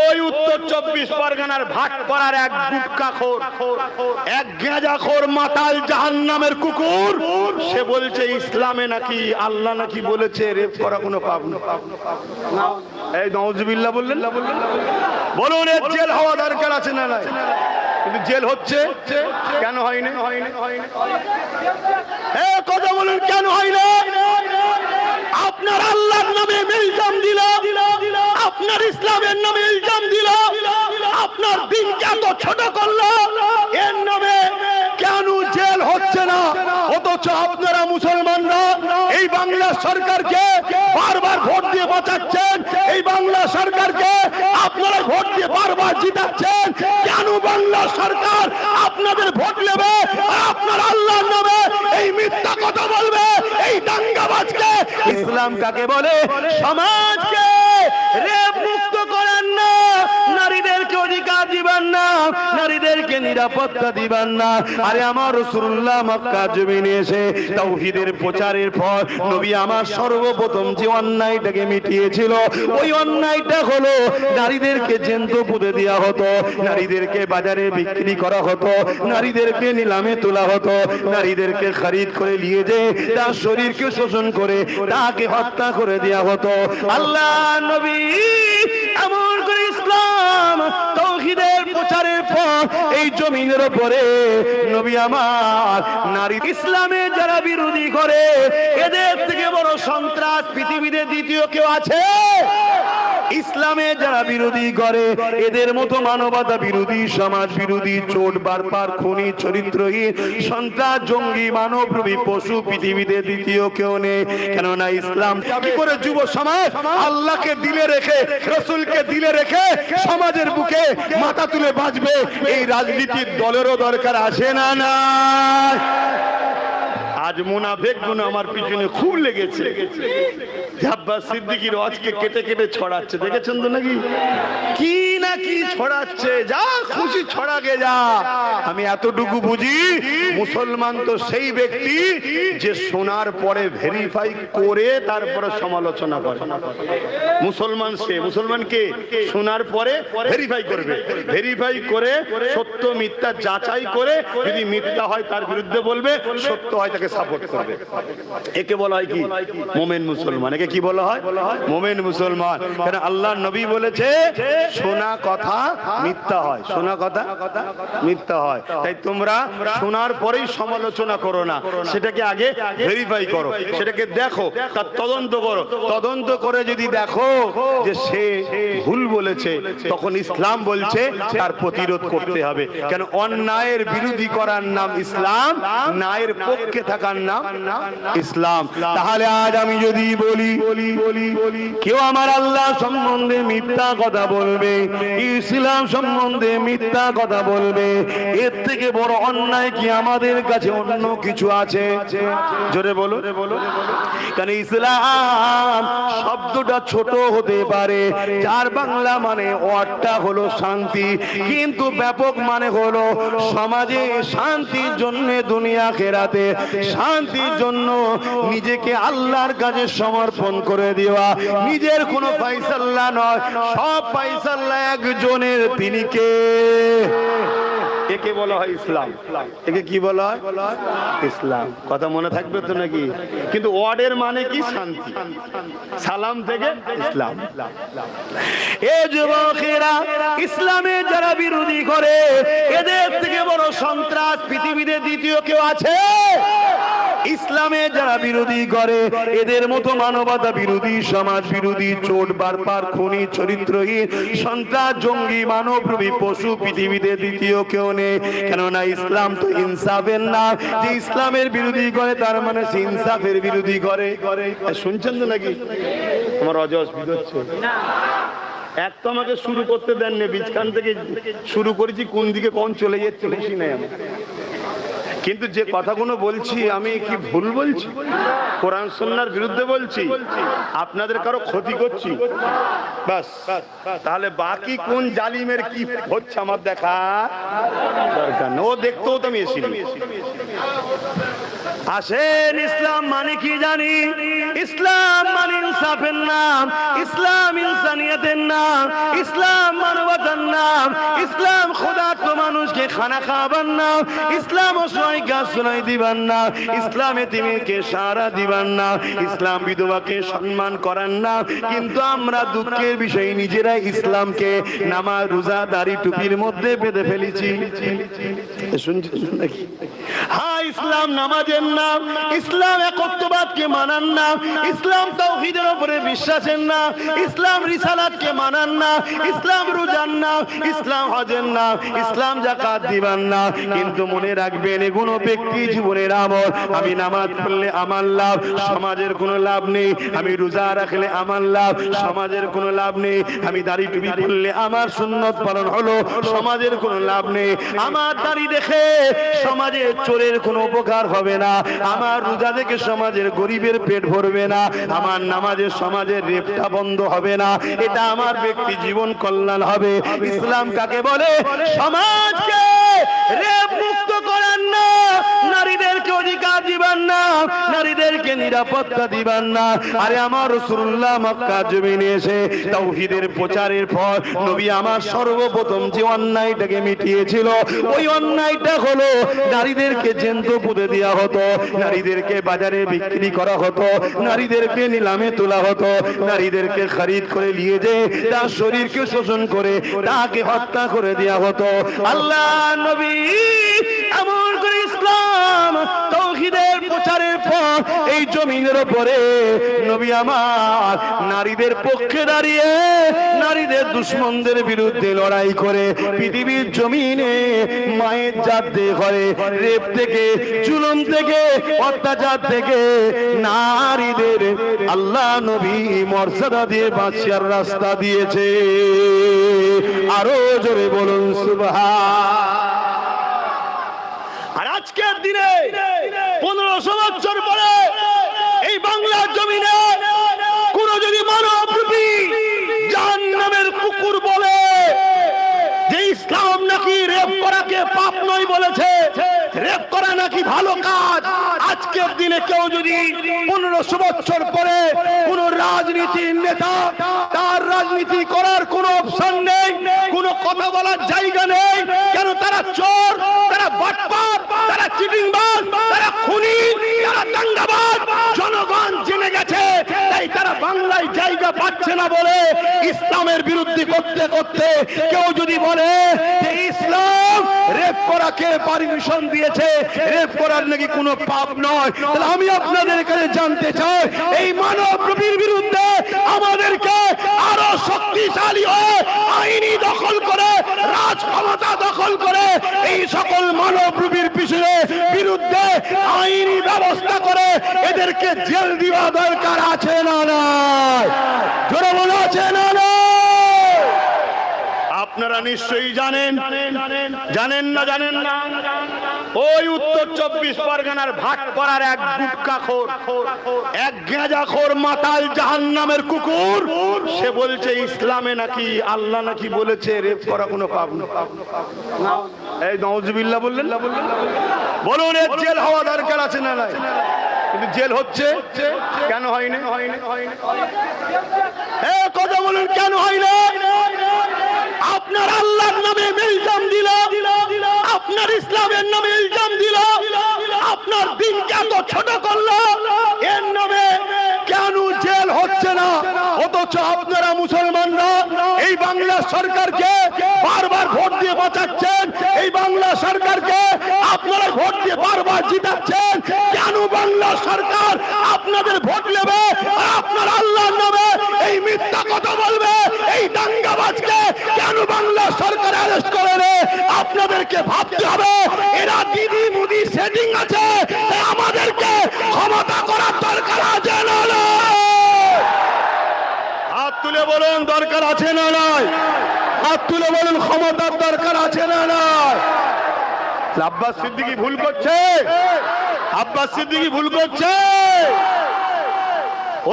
ওই উত্তর চব্বিশ পরগনার ভাট করার এক গুটকা খোর, এক গেঁজা খোর মাতাল জাহান্নামের কুকুর। সে বলছে, ইসলামে নাকি আল্লাহ নাকি বলেছে, রেপ করা কোনো পাপ না। এই বললেন। বলুন, এর জেল হওয়া দরকার আছে না কিন্তু জেল হচ্ছে, কেন হয়নি? কথা বলুন, কেন হয় না আপনার আল্লাহর নামে ইলজাম দিল আপনার ইসলামের নামে ইলজাম দিল। আপনার দিনকে এত ছোট করল। এর নামে কেন জেল হচ্ছে না? অথচ আপনারা মুসলমানরা এই বাংলা সরকারকে বারবার ভোট দিয়ে বাঁচাচ্ছেন। এই বাংলা সরকারকে আপনারা ভোট দিয়ে বারবার জিতাচ্ছেন। কেন বাংলা সরকার আপনাদের ভোট নেবে আপনার আল্লাহর নামে এই মিথ্যা কথা বলবে এই দাঙ্গাবাজকে। ইসলাম কাকে বলে? সমাজকে। রেপ মুক্ত করেন না। অধিকার দিবেন না, নারীদেরকে নিরাপত্তা দিবেন না। আরে আমার রসুল্লাহ মক্কা জমিনে এসে তাওহীদের প্রচারের পর নবী আমার সর্বপ্রথম যে অন্যায়টাকে মিটিয়েছিল, ওই অন্যায়টা হলো নারীদেরকে জেন্ত পুঁতে দেওয়া হতো, নারীদেরকে বাজারে বিক্রি করা হতো, নারীদেরকে নিলামে তোলা হতো, নারীদেরকে খরিদ করে নিয়ে যে তার শরীরকে শোষণ করে তাকে হত্যা করে দেওয়া হতো। আল্লাহ নবী, এমন তৌহিদের প্রচারের পর এই জমিনের উপরে নবী আমার নারী ইসলামে যারা বিরোধী করে, এদের থেকে বড় সন্ত্রাস পৃথিবীতে দ্বিতীয় কেউ আছে? ইসলামে যারা বিরোধী করে, এদের মতো মানবতা বিরোধী, সমাজ বিরোধী, চোট, বারবার, খুনি, চরিত্রহীন, সন্ত্রাস, জঙ্গি মানবরূপী পশু, পৃথিবীতে দ্বিতীয় কেউ নেই। কেননা ইসলাম কি করে যুব সমাজ আল্লাহকে দিলে রেখে, রসুলকে দিলে রেখে সমাজের বুকে মাথা তুলে বাঁচবে? এই রাজনীতির দলেরও দরকার আছে না না আজ মুনাফেক গুণ আমার পিছনে খুব লেগেছে। আব্বাস সিদ্দিকির আজকে কেটে কেটে ছড়াচ্ছে, দেখেছেন তো নাকি? কি না কি ছড়াচ্ছে, যা খুশি যা। আমি এতটুকু বুঝি, মুসলমান তো সেই ব্যক্তি যে শোনার পরে ভেরিফাই করে তারপরে সমালোচনা করে। মুসলমান সে, মুসলমান কে? শোনার পরে ভেরিফাই করবে। ভেরিফাই করে সত্য মিথ্যা যাচাই করে যদি মিথ্যা হয় তার বিরুদ্ধে বলবে, সত্য হয় তাকে সাপোর্ট করবে। একে বলা হয় কি? মোমেন মুসলমান। একে কি বলা হয়? মোমেন মুসলমান। কেন আল্লাহ নবী বলেছে, শোনা কথা মিথ্যা হয়। শোনা কথা মিথ্যা হয়। তাই তোমরা শোনার পরেই সমালোচনা করো না। সেটাকে আগে ভেরিফাই করো। সেটাকে দেখো, তার তদন্ত করো। তদন্ত করে যদি দেখো যে সে ভুল বলেছে, তখন ইসলাম বলছে, তার প্রতিরোধ করতে হবে। কেন অন্যায়ের বিরোধী করার নাম ইসলাম, ন্যায়ের পক্ষে থাকার নাম ইসলাম। তাহলে আজ আমি যদি বলি বলি বলি বলি। কেউ আমার আল্লাহ সম্বন্ধে মিথ্যা কথা বলবে? ইসলাম সম্বন্ধে মিথ্যা কথা বলবে? এর থেকে বড় অন্যায় কি আমাদের কাছে অন্য কিছু আছে? জোরে বলো কারণ ইসলাম শব্দটা ছোট হতে পারে। চার বাংলা মানে অর্থটা হলো শান্তি। কিন্তু ব্যাপক মানে হলো সমাজে শান্তির জন্য দুনিয়া খেরাতে। শান্তির জন্য নিজেকে আল্লাহর কাছে সমর্পণ করে দেওয়া। নিজের কোনো ফাইসাল্লা নয় সব ফাইসাল্লা একজনের তিনি কে? একে বলা হয় ইসলাম। একে কি বলা হয়? ইসলাম। কথা মনে থাকবে তো নাকি? কিন্তু ওয়ার্ডের মানে কি? শান্তি। সালাম থেকে ইসলাম। এ যুবকেরা ইসলামে যারা বিরোধী করে, এদের থেকে বড় সন্ত্রাস পৃথিবীতে দ্বিতীয় কেউ আছে? ইসলামে যারা বিরোধী করে, এদের মতো মানবতা বিরোধী, সমাজ বিরোধী, চোট, বারবার, খুনি, চরিত্রহীন, সন্ত্রাস, জঙ্গি মানবরূপী পশু পৃথিবীতে দ্বিতীয় কেউ নেই। কেননা ইসলাম তো ইনসাফের না। যে ইসলামের বিরোধী করে, তার মানে সে ইনসাফের বিরোধী করে। শুনছেন তো নাকি? আমার অজস হচ্ছে এক তো আমাকে শুরু করতে দেননি, বীজখান থেকে শুরু করেছি, কোন দিকে কোন চলে যাচ্ছে খুশি নাই আমার। কিন্তু যে কথাগুলো বলছি আমি কি ভুল বলছি? কোরআন সন্ন্যার বিরুদ্ধে বলছি? আপনাদের কারও ক্ষতি করছি? বাস। তাহলে বাকি কোন জালিমের কি হচ্ছে আমার দেখা দরকার ও দেখতেও তো আমি এসিনি আসেন ইসলাম মানে কি জানি? ইসলাম মানে ইনসাফের নাম। ইসলাম ইনসানিয়তের নাম। ইসলাম মানবতার নাম। ইসলাম ক্ষুধার্ত মানুষকে খানা খাবার না ইসলাম অসহায় গাছ শোনাই দিবার না ইসলাম এতিমকে সারা দিবার না ইসলাম বিধবাকে সম্মান করার না কিন্তু আমরা দুঃখের বিষয়, নিজেরাই ইসলামকে নামা রোজা, দাড়ি, টুপির মধ্যে বেঁধে ফেলেছি। শুনছি নাকি? হ্যাঁ ইসলাম নামাজের নাম, ইসলাম একত্ববাদকে মানান না ইসলাম তৌহিদের উপরে বিশ্বাসের না ইসলাম রিসালাতকে মানান না ইসলাম রোজার না ইসলাম হজের না ইসলাম জাকাত দিবার না কিন্তু মনে রাখবেন এগুলো ব্যক্তি জীবনের আমল। আমি নামাজ পড়লে আমার লাভ, সমাজের কোনো লাভ নেই। আমি রোজা রাখলে আমার লাভ, সমাজের কোনো লাভ নেই। আমি দাড়ি টুপি পড়লে আমার সুন্নত পালন হলো, সমাজের কোনো লাভ নেই। আমার দাড়ি দেখে সমাজে চোরের কোনো উপকার হবে না। আমার রোজা দেখে সমাজের গরিবের পেট ভরবে না। আমার নামাজের সমাজের রেপটা বন্ধ হবে না। এটা আমার ব্যক্তি জীবন কল্যাণ হবে। ইসলাম কাকে বলে? সমাজকে রেপ মুক্ত করার না। নারীদেরকে অধিকার দিবার না। নারীদেরকে নিরাপত্তা দিবার না। আরে আমার রসুল্লাহ মক্কা জমিনে এসে তাওহীদের প্রচারের পর নবী আমার সর্বপ্রথম যে অন্যায়টাকে মিটিয়েছিল, ওই অন্যায়টা হলো নারীদেরকে জেন্ত পুঁতে দেওয়া হতো, নারীদেরকে বাজারে বিক্রি করা হতো, নারীদেরকে নিলামে তোলা হতো, নারীদেরকে খরিদ করে নিয়ে যে তার শরীরকে শোষণ করে তাকে হত্যা করে দেওয়া হতো। আল্লাহ নবী, এমন করে ইসলাম, তৌহিদের প্রচারের পর এই জমিনের উপরে নবী আমার নারীদের পক্ষে দাঁড়িয়ে, নারীদের দুশ্মনদের বিরুদ্ধে লড়াই করে, পৃথিবীর জমিনে মায়ের জাত করে রেপ থেকে, জুলুম থেকে, অত্যাচার থেকে নারীদের আল্লাহ নবী মর্যাদা দিয়ে বাঁচিয়ার রাস্তা দিয়েছে। আরও জোরে বলুন, সুবহান। আর আজকের দিনে পনেরোশো বছর পরে এই বাংলার জমিনে কোন যদি মানব রূপী জাহান্নামের কুকুর বলে যে ইসলাম নাকি রেপ করাকে পাপ নয় বলেছে রেপ করা নাকি ভালো কাজ? আজকের দিনে কেউ যদি পনেরোশো বছর পরে কোন রাজনীতির নেতা তার রাজনীতি করার কোন অপশন নেই, কোন কথা বলার জায়গা নেই, কেন তারা চোর, তারা বাটপাট, তারা চিটিংবাজ, তারা খুনি, তারা দাঙ্গাবাজ? জনগণ জেনে বাংলায় জায়গা পাচ্ছে না বলে ইসলামের বিরুদ্ধে করতে করতে কেউ যদি বলে যে ইসলাম রেপ করাকে পারমিশন দিয়েছে রেপ করার নাকি কোনো পাপ নয়, তাহলে আমি আপনাদের কাছে জানতে চাই, এই মানব রূপীর বিরুদ্ধে আমাদেরকে আরও শক্তিশালী হয়ে আইনি দখল করে রাজ ক্ষমতা দখল করে এই সকল মানব রূপীর পিছনে বিরুদ্ধে আইনি ব্যবস্থা করে এদেরকে জেল দেওয়া দরকার আছে না জোরে বলা, আছে না আপনারা নিশ্চয়ই জানেন। জানেন না জানেন না? ওই উত্তর চব্বিশ পরগনার ভাগ করার এক গুটকাখোর এক গেঁজাখোর মাতাল জাহান নামের কুকুর, সে বলছে, ইসলামে নাকি আল্লাহ নাকি বলেছে, রেপ করা কোনো পাপ এই নওজবিল্লা বললেন বলুন, এর জেল হওয়া দরকার আছে না নাই? জেল হচ্ছে? কেন হয়নি? কথা বলুন, কেন হয়নি? আপনার আল্লাহর নামে ইলজাম দিল। আপনার ইসলামের নামে ইলজাম দিল। আপনার দিনকে এত ছোট করল। এর নামে কেন জেল হচ্ছে না? অথচ আপনারা মুসলমানরা এই বাংলা সরকারকে বারবার ভোট দিয়ে বাঁচাচ্ছেন। এই বাংলা সরকারকে আপনারা ভোট দিয়ে বারবার জিতাচ্ছেন। কেন বাংলা সরকার আপনাদের ভোট নেবে? আপনার আল্লাহর নামে এই মিথ্যা কথা বলবে। এই দাঙ্গাবাজকে কেন বাংলা সরকার অ্যারেস্ট করে রে? আপনাদেরকে ভাবতে হবে। এরা দিদি মুদি সেটিং আছে। আমাদেরকে ক্ষমতা করার দরকার আছে না? হাত তুলে বলুন দরকার আছে না নয় হাত তুলে বলুন ক্ষমতার দরকার আছে না নয় আব্বাস সিদ্দিকি ভুল করছে। আব্বাস সিদ্দিকি ভুল করছে।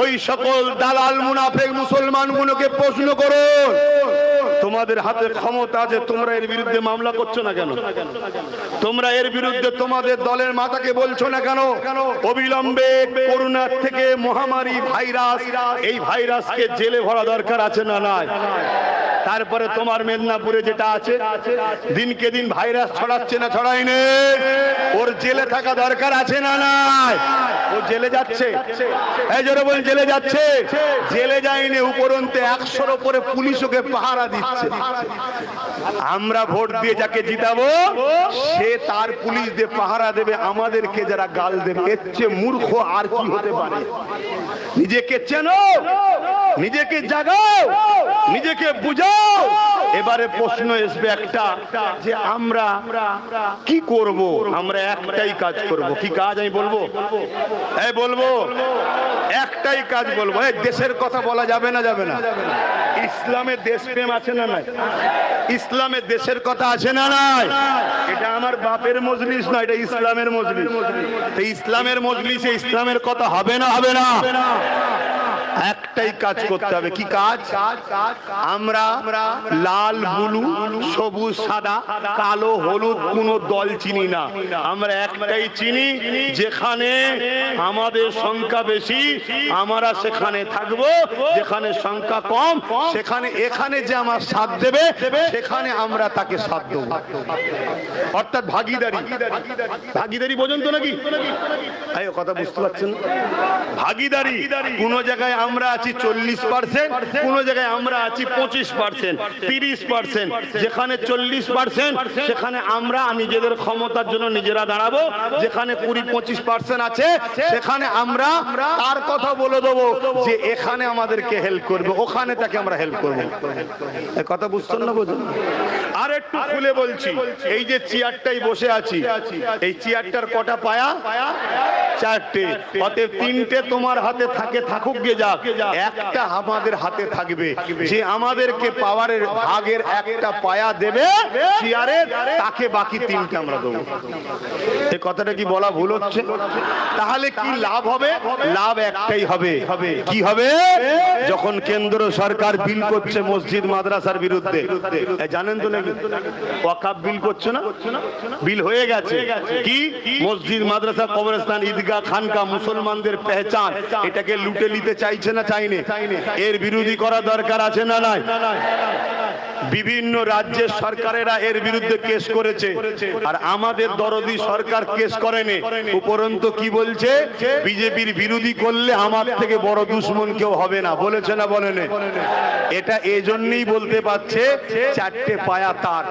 ওই সকল দালাল, মুনাফেক মুসলমান গুলোকে প্রশ্ন করো তোমাদের হাতে ক্ষমতা আছে, তোমরা এর বিরুদ্ধে মামলা করছ না কেন? তোমরা এর বিরুদ্ধে তোমাদের দলের মাতাকে বলছো না কেন? অবিলম্বে করোনার থেকে মহামারী ভাইরাস, এই ভাইরাসকে জেলে ভরা দরকার আছে না নাই? তারপরে তোমার মেদিনীপুরে যেটা আছে, দিনকে দিন ভাইরাস ছড়াচ্ছে না ছড়াইনি ওর জেলে থাকা দরকার আছে না নাই? ও জেলে যাচ্ছে। এই জোরে বল জেলে যাচ্ছে। জেলে যায়নি, উপরন্তে একশোর উপরে পুলিশ ওকে পাহারা দিচ্ছে। আমরা ভোট দিয়ে যাকে জিতাবো, সে তার পুলিশ দিয়ে পাহারা দেবে, আমাদেরকে যারা গাল দেবে। এর চেয়ে মূর্খ আর কি হতে পারে? নিজেকে চেনো? নিজেকে জাগাও, নিজেকে বুঝাও। এবারে প্রশ্ন আসবে একটা, যে আমরা কি করব? আমরা একটাই কাজ করব। কি কাজ আমি বলব? এই বলব, একটাই কাজ বলব। এই দেশের কথা বলা যাবে না যাবে না। ইসলামের দেশপ্রেম আছে না নাই? ইসলামের দেশের কথা আছে না নাই? এটা আমার বাপের মজলিস না, এটা ইসলামের মজলিস। তো ইসলামের মজলিসে ইসলামের কথা হবে না হবে না। একটাই কাজ করতে হবে। কি কাজ? আমরা লাল বুলু সবুজ সাদা কালো হলুদ কোনো দল চিনি না। আমরা একটাই চিনি যেখানে আমাদের সংখ্যা বেশি আমরা সেখানে থাকব যেখানে সংখ্যা কম সেখানে এখানে যে আমার সাথ দেবে সেখানে আমরা তাকে সাথ দেবো। অর্থাৎ ভাগিদারি। ভাগিদারি বোঝেন তো নাকি? কথা বুঝতে পারছেন? ভাগিদারি। কোন জায়গায় আমরা আছি চল্লিশ পার্সেন্ট, কোন জায়গায় আমরা আছি পঁচিশ পার্সেন্ট, তিরিশ পার্সেন্ট। যেখানে চল্লিশ পার্সেন্ট, সেখানে আমরা নিজেদের ক্ষমতার জন্য নিজেরা দাঁড়াবো। যেখানে কুড়ি পঁচিশ পার্সেন্ট আছে, সেখানে আমরা তার কথা বলে দেবো যে এখানে আমাদেরকে হেল্প করবে, ওখানে তাকে আমরা হেল্প করব। কথা বুঝছেন না বুঝুন আর একটু খুলে বলছি, এই যে চেয়ারটাই বসে আছি, এই চেয়ারটার কটা পায়া? চারটে। অতএব তিনটে তোমার হাতে থাকে, থাকুক গে যাক। একটা আমাদের হাতে থাকবে। যে আমাদেরকে পাওয়ারের ভাগের একটা পায়া দেবে তাকে বাকি তিনটে আমরা দেবো। এই কথাটা কি বলা ভুল হচ্ছে? তাহলে কি লাভ হবে? লাভ একটাই হবে। কি হবে? যখন কেন্দ্র সরকার বিল করছে মসজিদ মাদ্রাসার বিরুদ্ধে। এ, জানেন তো নাকি? ওয়াকাব বিল করছে না? বিল হয়ে গেছে। কি? মসজিদ মাদ্রাসা কবরস্থান ঈদগাহ খানকা মুসলমানদের পেহচান। এটাকে লুটে নিতে চাইছে না চাইনে। এর বিরোধী করা দরকার আছে না নাই? বিভিন্ন রাজ্যের সরকারেরা এর বিরুদ্ধে কেস করেছে। আর আমাদের দরদি সরকার কেস করেনি। উপরন্ত কি বলছে? বিজেপির বিরোধী করলে আমার থেকে বড় দুশ্মন কেউ হবে না। বলেছে না বলেনে? এটা এজন্যই বলতে পারছে চারটে পায়া তার।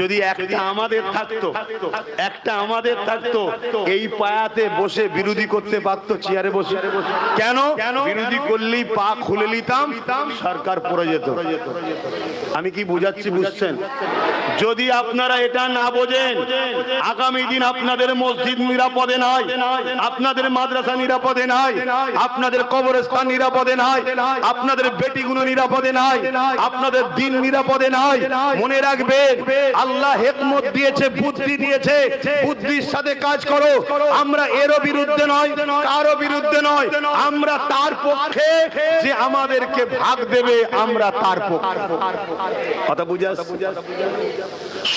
যদি একটা আমাদের থাকতো একটা আমাদের থাকতো এই পায়াতে বসে বিরোধী করতে পারতো চেয়ারে বসে। কেন? বিরোধী করলেই পা খুলে নিতাম সরকার পড়ে যেত। আমি কি বুঝাচ্ছি বুঝছেন? যদি আপনারা এটা না বোঝেন, আগামী দিন আপনাদের মসজিদ নিরাপদে নাই, আপনাদের মাদ্রাসা নিরাপদে নাই, আপনাদের কবরস্থান নিরাপদে নাই, আপনাদের বেটিগুলো নিরাপদে নাই, আপনাদের দিন নিরাপদে নাই, মনে রাখবেন, আল্লাহ হেকমত দিয়েছে, বুদ্ধি দিয়েছে, বুদ্ধির সাথে কাজ করো, আমরা এরও বিরুদ্ধে নয় কারও বিরুদ্ধে নয়, আমরা তার পক্ষে যে আমাদেরকে ভাগ দেবে, আমরা তার পক্ষে।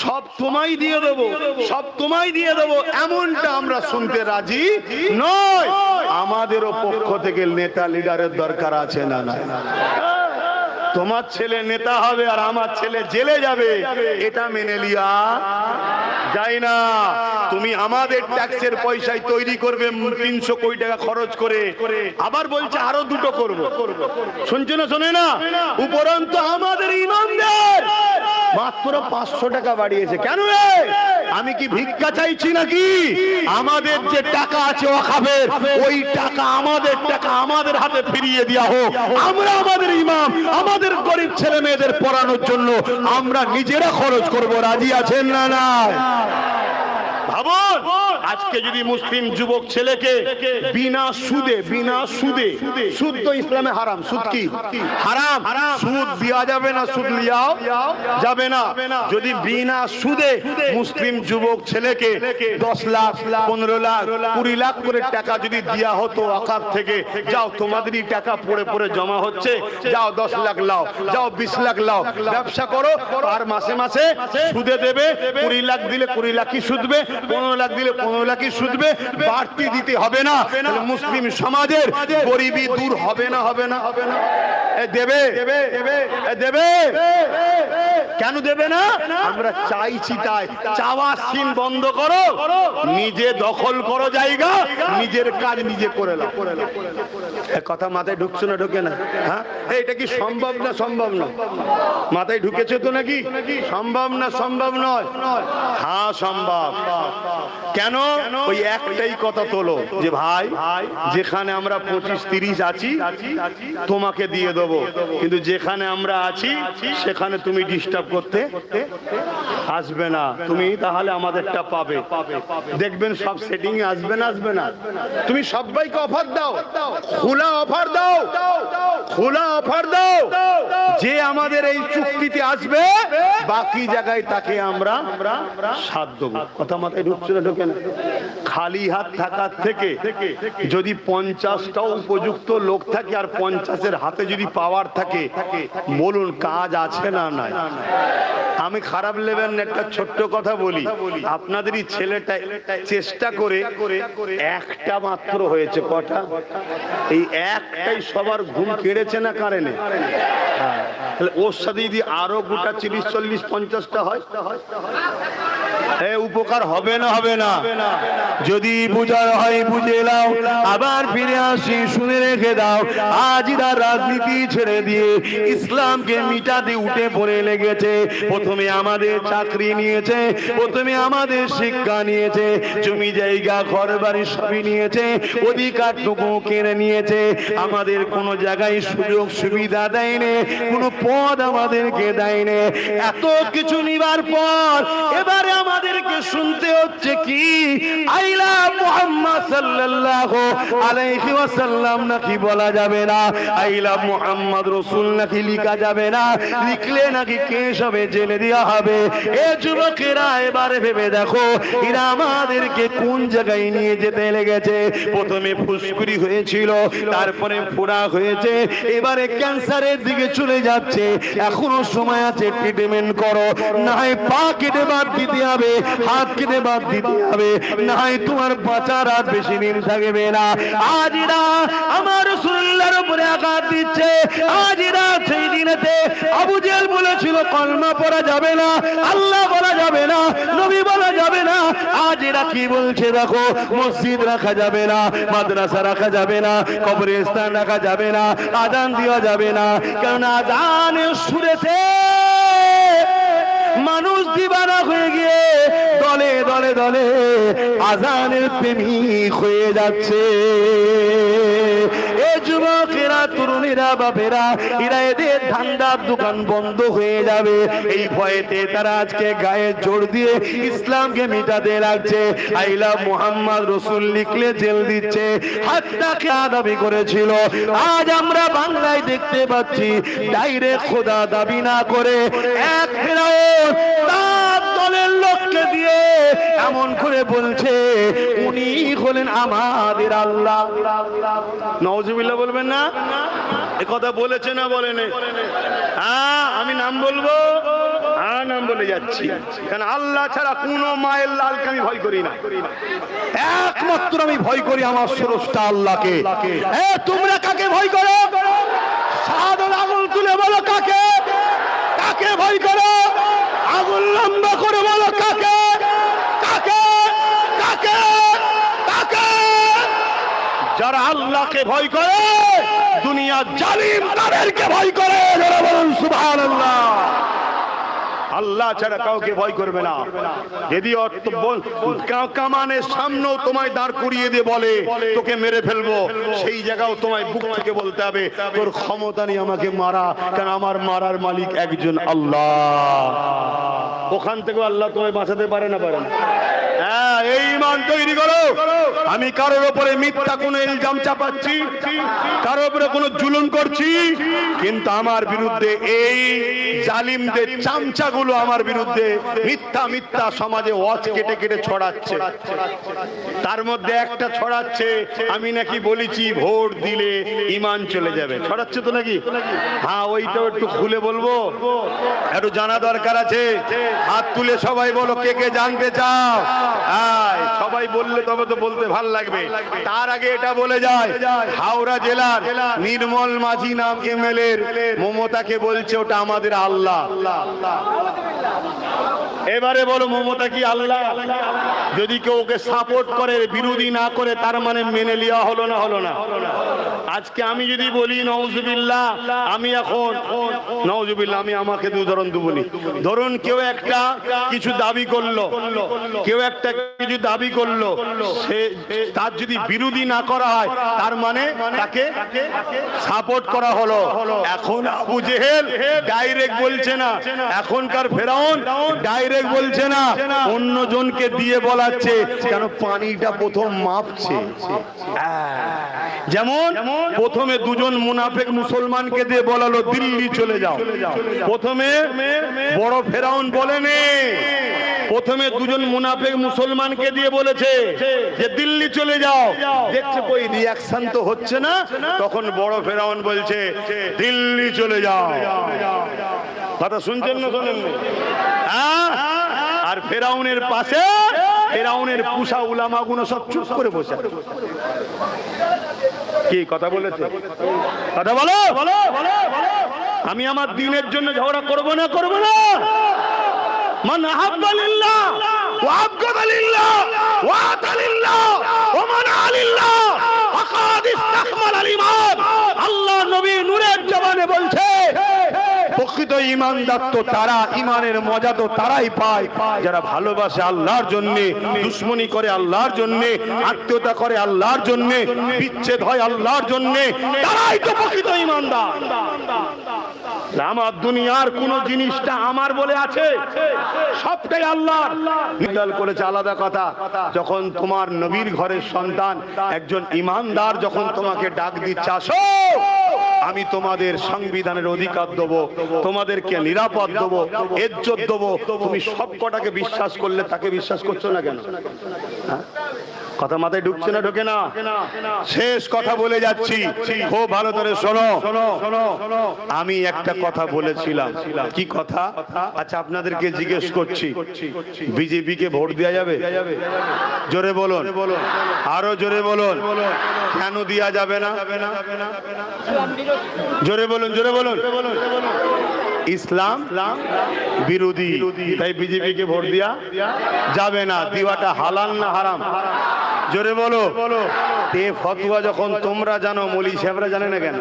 সব তোমায় দিয়ে দেব, সব তোমায় দিয়ে দেব, এমনটা আমরা শুনতে রাজি নয় আমাদেরও পক্ষ থেকে নেতা লিডারের দরকার আছে না না তোমার ছেলে নেতা হবে আর আমার ছেলে জেলে যাবে, এটা মেনে লিয়া। যাই না। তুমি আমাদের ট্যাক্সের পয়সায় তৈরি করবে তিনশো কোটি টাকা খরচ করে। আবার বলছে আরও দুটো করব। শুনছো না, শোনে না? উপরন্ত আমাদের ইমামদের মাত্র পাঁচশো টাকা বাড়িয়েছে। কেন রে? আমি কি ভিক্ষা চাইছি নাকি? আমাদের যে টাকা আছে ওয়াকাফের, ওই টাকা আমাদের টাকা আমাদের হাতে ফিরিয়ে দেওয়া হোক। আমরা আমাদের ইমাম, আমাদের গরিব ছেলে মেয়েদের পড়ানোর জন্য আমরা নিজেরা খরচ করব। রাজি আছেন না না ভাবুন আজকে যদি মুসলিম যুবক ছেলেকে বিনা সুদে বিনা সুদে সুদ তো ইসলামে হারাম। সুদ কি? হারাম। সুদ দেওয়া যাবে না সুদ লিয়াও যাবে না। যদি বিনা সুদে মুসলিম যুবক ছেলেকে দশ লাখ পনেরো লাখ কুড়ি লাখ করে টাকা যদি দেওয়া হতো আকার থেকে যাও তোমাদেরই টাকা পড়ে পড়ে জমা হচ্ছে যাও দশ লাখ লাও যাও বিশ লাখ লাও ব্যবসা করো আর মাসে মাসে সুদে দেবে কুড়ি লাখ দিলে কুড়ি লাখই সুদবে পনেরো লাখ দিলে পনেরো লাখই সুদবে বাড়তি দিতে হবে না। মুসলিম সমাজের গরিবী দূর হবে না হবে না হবে না। দেবে দেবে। কেন দেবে না? আমরা চাইছি তাই। চাওয়ার সিন বন্ধ করো, নিজে দখল করো জায়গা, নিজের কাজ নিজে করে নাও। কথা মাথায় ঢুকছে না, ঢুকে না? হ্যাঁ? এটা কি সম্ভব না সম্ভব না মাথায় ঢুকেছে তো নাকি? সম্ভব না, সম্ভব নয়? হ্যাঁ সম্ভব। কেন? ওই একটাই কথা তোলো, যে ভাই, যেখানে আমরা পঁচিশ তিরিশ আছি, তোমাকে দিয়ে দেবো। কিন্তু যেখানে আমরা আছি, সেখানে তুমি ডিস্টার্ব করতে আসবে না। তুমি তাহলে আমাদেরটা পাবে। দেখবেন সব সেটিং আসবে না আসবে না। তুমি সবাইকে অফার দাও। খোলা অফার দাও। খোলা অফার দাও। যে আমাদের এই চুক্তিতে আসবে, বাকি জায়গায় তাকে আমরা সাথ দেবো। কথা মাথায় ঢুকছে না, ঢোকে না। খালি হাত থাকার থেকে যদি পঞ্চাশটাও উপযুক্ত লোক থাকে আর পঞ্চাশের হাতে যদি পাওয়ার থাকে, বলুন কাজ আছে না নাই? আমি খারাপ লেবেন একটা ছোট্ট কথা বলি। আপনাদেরই ছেলেটা চেষ্টা করে একটা মাত্র হয়েছে, কটা? এই একটাই সবার ঘুম কেড়েছে না কারেনে? হ্যাঁ। তাহলে ওর সাথে যদি আরও গোটা তিরিশ চল্লিশ, পঞ্চাশটা হয়? উপকার হবে না হবে না। যদি বুঝার হয় বুঝে নাও আবার ফিরে আসি, শুনে রেখে দাও। আজ তার রাজনীতি ছেড়ে দিয়ে ইসলামকে মিটাতে উঠে পড়ে লেগেছে। প্রথমে আমাদের চাকরি নিয়েছে, প্রথমে আমাদের শিক্ষা নিয়েছে। জমি জায়গা ঘর বাড়ি সবই নিয়েছে, অধিকারটুকু কেড়ে নিয়েছে। আমাদের কোনো জায়গায় সুযোগ সুবিধা দেয়নি, কোনো পদ আমাদেরকে দেয়নি। এত কিছু নিবার পর এবারে আমাদেরকে শুনতে হচ্ছে কি? আইলা প্রথমে ফুসকুড়ি হয়েছিল, তারপরে ফোড়া হয়েছে, এবারে ক্যান্সারের দিকে চলে যাচ্ছে। এখনও সময় আছে ট্রিটমেন্ট করো। না পা কেটে বাদ দিতে হবে, হাত কেটে বাদ দিতে হবে। না তোমার বাঁচার আর বেশি দিন থাকবে না। আজ এরা আমার সুল্লার উপরে আঘাত দিচ্ছে। আজ এরা সেই দিনেতে আবু জেল বলেছিল, কলমা পড়া যাবে না, আল্লাহ বলা যাবে না, নবী বলা যাবে না। আজ এরা কি বলছে দেখো, মসজিদ রাখা যাবে না, মাদ্রাসা রাখা যাবে না, কবরস্থান রাখা যাবে না, আজান দেওয়া যাবে না। কারণ আজানের সুরেতে মানুষ দিবানা হয়ে গিয়ে দলে দলে দলে আজানের প্রেমিক হয়ে যাচ্ছে। যুবকেরা, তরুণীরা, বাপেরা, এরা এদের দোকান বন্ধ হয়ে যাবে। এই ভয়েতে তারা আজকে গায়ে জোর দিয়ে ইসলামকে মিটাতে আইলা মুহাম্মদ রসুল লিখলে জেল দিচ্ছে। হাতটাকে দাবি করেছিল? আজ আমরা বাংলায় দেখতে পাচ্ছি, ডাইরেক্ট খোদা দাবি না করে এক ফেরাউন তার দিয়ে এমন করে বলছে, উনি হলেন আমাদের আল্লাহ। নওজুবিল্লাহ বলবেন না? এ কথা বলেছে না বলেন হ্যাঁ আমি নাম বলব? হ্যাঁ নাম বলে যাচ্ছি। কারণ আল্লাহ ছাড়া মায়ের লালকে আমি ভয় করি না। একমাত্র আমি ভয় করি আমার স্রষ্টা আল্লাহকে। তোমরা কাকে ভয় করো? সাদর আঙুল তুলে বলো কাকে? কাকে ভয় করো? আঙুল লম্বা করে বলো কাকে কাকে কাকে কাকে যারা আল্লাহকে ভয় করে, দুনিয়া জালিম তাদেরকে ভয় করে। যারা বলুন, সুবহানাল্লাহ। আল্লাহ ছাড়া কাউকে ভয় করবে না। যদি কামানের সামনেও তোমায় দাঁড় করিয়ে দিয়ে বলে, তোকে মেরে ফেলব সেই জায়গাও তোমায় বুক থেকে বলতে হবে, তোর ক্ষমতা নেই আমাকে মারা, কারণ আমার মারার মালিক একজন আল্লাহ। ওখান থেকে আল্লাহ তোমায় বাঁচাতে পারে না পারে না। হ্যাঁ এই মান তৈরি করো। আমি কারোর উপরে মিথ্যা কোনো ইলজাম চাপাচ্ছি, কারোর উপরে কোনো জুলুম করছি, কিন্তু আমার বিরুদ্ধে এই জালিমদের চামচাগুলো আমার বিরুদ্ধে মিথ্যা মিথ্যা সমাজে ওয়াজ কেটে কেটে ছড়াচ্ছে। তার মধ্যে একটা ছড়াচ্ছে, আমি নাকি বলেছি ভোট দিলে ইমান চলে যাবে। ছড়াচ্ছে তো নাকি? হ্যাঁ ওইটাও একটু খুলে বলব। একটু জানা দরকার আছে। হাত তুলে সবাই বলো কে কে জানতে চাও? সবাই বললে তবে তো বলতে ভালো লাগবে। তার আগে এটা বলে যায়, হাওড়া জেলার নির্মল মাঝি নাম এমএলএ মমতাকে বলছে, ওটা আমাদের আল্লাহ। এবারে বলো, মমতা কি আল্লাহ? যদি কেউ ওকে সাপোর্ট করে, বিরোধী না করে, তার মানে মেনে নেওয়া হলো না হলো না? আজকে আমি যদি বলি, নওজুবিল্লাহ, আমি এখন নওজুবিল্লাহ, আমি আমাকে দু ধরন দুবনি ধরুন কেউ একটা কিছু দাবি করল। কেউ একটা কিছু দাবি করল। সে তার যদি বিরোধী না করা হয়, তার মানে তাকে সাপোর্ট করা হলো। এখন আবু জেহেল ডাইরেক্ট বলছে না। এখনকার ফেরাউন ডাইরেক্ট বলছে না। অন্য জনকে দিয়ে বলাচ্ছে কেন পানিটা প্রথম মাপছে। যেমন প্রথমে দুজন মুনাফেক মুসলমানকে দিয়ে বলালো, দিল্লি চলে যাও। প্রথমে বড় ফেরাউন বলেনি। প্রথমে দুজন মুনাফেক মুসলমানকে দিয়ে বলেছে যে, দিল্লি চলে যাও। দেখছে কই রিয়াকশন তো হচ্ছে না। তখন বড় ফেরাউন বলছে, দিল্লি চলে যাও। কথা শুনছেন না শোনেন হ্যাঁ? আর ফেরাউনের পাশে ফেরাউনের পুষা উলামা গুলো সব চুপ করে বসে কি কথা বলেছে? কথা বলো। বলো আমি আমার দিনের জন্য ঝগড়া করব না করব না? মান আহাব্বালিল্লাহ ওয়া আবগাদা লিল্লাহ ওয়া আতা লিল্লাহ ওয়া মানা লিল্লাহ ফাকাদ ইস্তাকমাল আল আল্লাহ নবী নূরের জবানে বলছে প্রকৃত ইমানদার তো তারা, ইমানের মজা তো তারাই পায়। যারা ভালোবাসে আল্লাহর জন্য, দুশ্মনী করে আল্লাহর জন্য, আত্মীয়তা করে আল্লাহর জন্য, বিচ্ছেদ হয় আল্লাহর জন্য, তারাই তো প্রকৃত ইমানদার। আমার দুনিয়ার কোন জিনিসটা আমার বলে আছে। সবটাই আল্লাহ নির্দল করেছে আলাদা কথা। যখন তোমার নবীর ঘরের সন্তান একজন ইমানদার যখন তোমাকে ডাক দিচ্ছে, আসো! আমি তোমাদের সংবিধানের অধিকার দেবো, তোমাদেরকে নিরাপদ দেবো এজ্জত দেবো তুমি সব কটাকে বিশ্বাস করলে তাকে বিশ্বাস করছ না কেন হ্যাঁ? কথা মাথায় ঢুকছে না, ঢোকে না। শেষ কথা বলে যাচ্ছি। খুব ভালো করে শোনো। আমি একটা কথা বলেছিলাম। কি কথা? আচ্ছা আপনাদেরকে জিজ্ঞেস করছি। বিজেপি কে ভোট দেওয়া যাবে? জোরে বলুন। আরও জোরে বলুন। কেন দেওয়া যাবে না? জোরে বলুন জোরে বলুন। ইসলাম বিরোধী। তাই বিজেপিকে ভোট দেওয়া যাবে না দিওয়াটা হালাল না হারাম? জোরে বলো। এ ফতুয়া যখন তোমরা জানো মলি সাহেবরা জানে না কেন?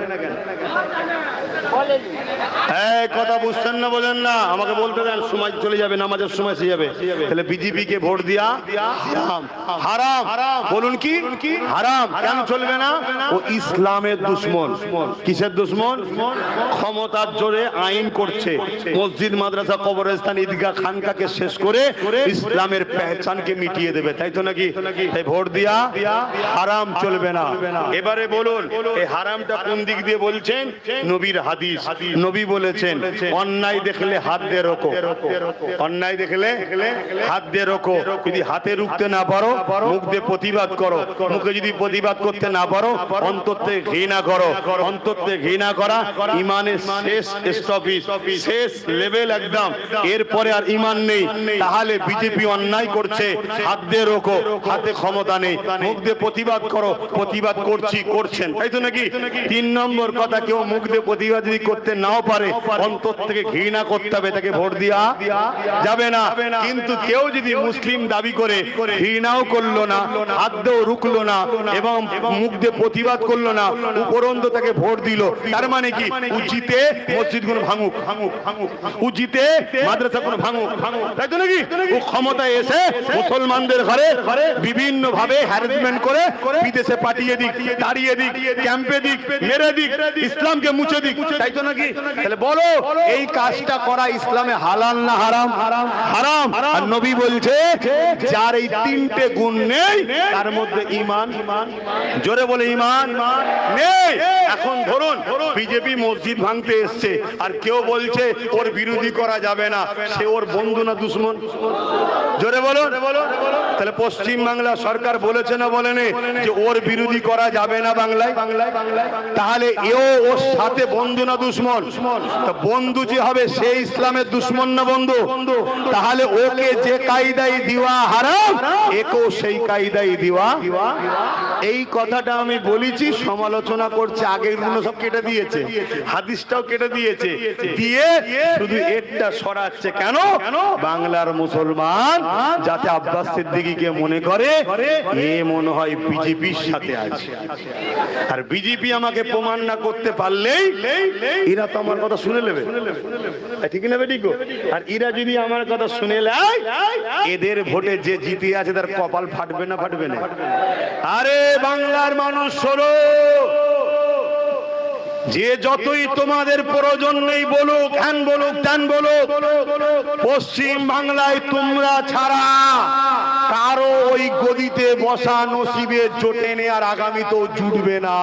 কথা বুঝছেন না বোঝেন না, আমাকে বলতে দেন, সময় চলে যাবে, নামাজের সময় এসে যাবে। তাহলে বিজেপি কে ভোট দিয়া হারাম। বলুন কি? হারাম। কেন চলবে না? ও ইসলামের দুশ্মন। কিসের দুশ্মন? ক্ষমতার জোরে আইন করছে। মসজিদ, মাদ্রাসা, কবরস্থান, ঈদগাহ, খানকাকে শেষ করে ইসলামের পেহচানকে মিটিয়ে দেবে, তাই তো নাকি? তাই ভোট দিয়া হারাম চলবে না। এবারে বলুন, এই হারামটা কোন দিক দিয়ে বলছেন? নবীর হাদিস নবী বলেছেন অন্যায় দেখলে হাত দিয়ে রোকো। অন্যায় দেখলে হাত দিয়ে রোকো। যদি হাতে রুখতে না পারো মুখ দিয়ে প্রতিবাদ করো। মুখে যদি প্রতিবাদ করতে না পারো অন্তর থেকে ঘৃণা করো। অন্তর থেকে ঘৃণা করা ইমানের শেষ স্টপিস শেষ লেভেল একদম। এরপরে আর ইমান নেই। তাহলে বিজেপি অন্যায় করছে। হাত দিয়ে রোকো। হাতে ক্ষমতা নেই। মুখ দিয়ে প্রতিবাদ করো। প্রতিবাদ করছি করছেন তাই তো নাকি? তিন নম্বর কথা কেউ মুখ দিয়ে প্রতিবাদ যদি করতে নাও পারে, অন্তর থেকে ঘৃণা করতে হবে, তাকে ভোট দিয়া যাবে না। কিন্তু কেউ যদি মুসলিম দাবি করে, ঘৃণাও করল না দিয়েও রুকলো না, এবং মুখ দিয়ে প্রতিবাদ করল না, উপরন্ত তাকে ভোট দিল, তার মানে কি? উচিতে মসজিদগুলো ভাঙুক ভাঙুক ভাঙুক উচিতে মাদ্রাসা গুলো ভাঙুক। ভাঙুক তাই তো নাকি? ও ক্ষমতায় এসে মুসলমানদের ঘরে বিভিন্ন ভাবে হ্যারাসমেন্ট করে বিদেশে পাঠিয়ে দিক, দাঁড়িয়ে দিক ক্যাম্পে দিক, মেরে দিক, ইসলামকে মুছে দিক। তাই তো নাকি তাহলে বলো এই কাজটা করা ইসলামে হালাল না হারাম হারাম হারাম আর নবী বলছে যার এই তিনটে গুণ নেই তার মধ্যে ইমান জোরে বলে ইমান নেই এখন ধরুন বিজেপি মসজিদ ভাঙতে এসছে আর কেউ বলছে ওর বিরোধী করা যাবে না সে ওর বন্ধু না দুশ্মন জোরে বলো তাহলে পশ্চিম বাংলা সরকার বলেছে না বলেনি যে ওর বিরোধী করা যাবে না বাংলায় বাংলায় বাংলায় তাহলে এও ওর সাথে বন্ধু না দুশ্মন? বন্ধু যে হবে সে ইসলামের দুশ্মন না বন্ধু? তাহলে ওকে যে কায়দায় দিওয়া হারাম, একেও সেই কায়দায় দিওয়া এই কথাটা আমি বলেছি, সমালোচনা করছে, আগেরগুলো সব কেটে দিয়েছে, হাদিসটাও কেটে দিয়েছে। দিয়ে শুধু এরটা সরাচ্ছে কেন? বাংলার মুসলমান যাতে আব্বাস সিদ্দিকীকে মনে করে, এ মনে হয় বিজেপির সাথে আছে। আর বিজেপি আমাকে প্রমাণ না করতে পারলেই এরা তো আমার কথা শুনে নেবে। ঠিক নেবে, ঠিক আর এরা যদি আমার কথা শুনে এদের ভোটে যে জিতে আছে তার কপাল ফাটবে না ফাটবে না? আরে বাংলার মানুষ, শোনো। যে যতই তোমাদের প্রয়োজন নেই বলুক, হ্যান বলুক, ত্যান বলুক, পশ্চিম বাংলায় তোমরা ছাড়া কারও ওই গদিতে বসা নসিবে জোটেনে আর আগামীতেও জুটবে না।